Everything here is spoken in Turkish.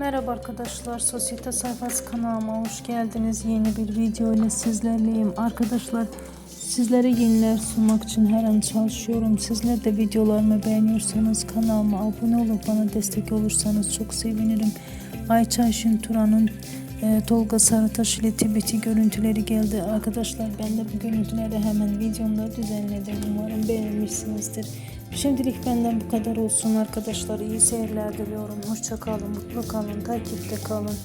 Merhaba arkadaşlar, Sosyete Sayfası kanalıma hoş geldiniz. Yeni bir video ile sizlerleyim. Arkadaşlar sizlere yeniler sunmak için her an çalışıyorum. Sizler de videolarımı beğeniyorsanız kanalıma abone olup bana destek olursanız çok sevinirim. Ayça Ayşin Turan'ın e, Tolga Sarıtaş ile Tibeti görüntüleri geldi. Arkadaşlar ben de bu görüntüleri hemen videomda düzenledim. Umarım beğenmişsinizdir. Şimdilik benden bu kadar olsun arkadaşlar. İyi seyirler diliyorum. Hoşça kalın, mutlu kalın, takipte kalın.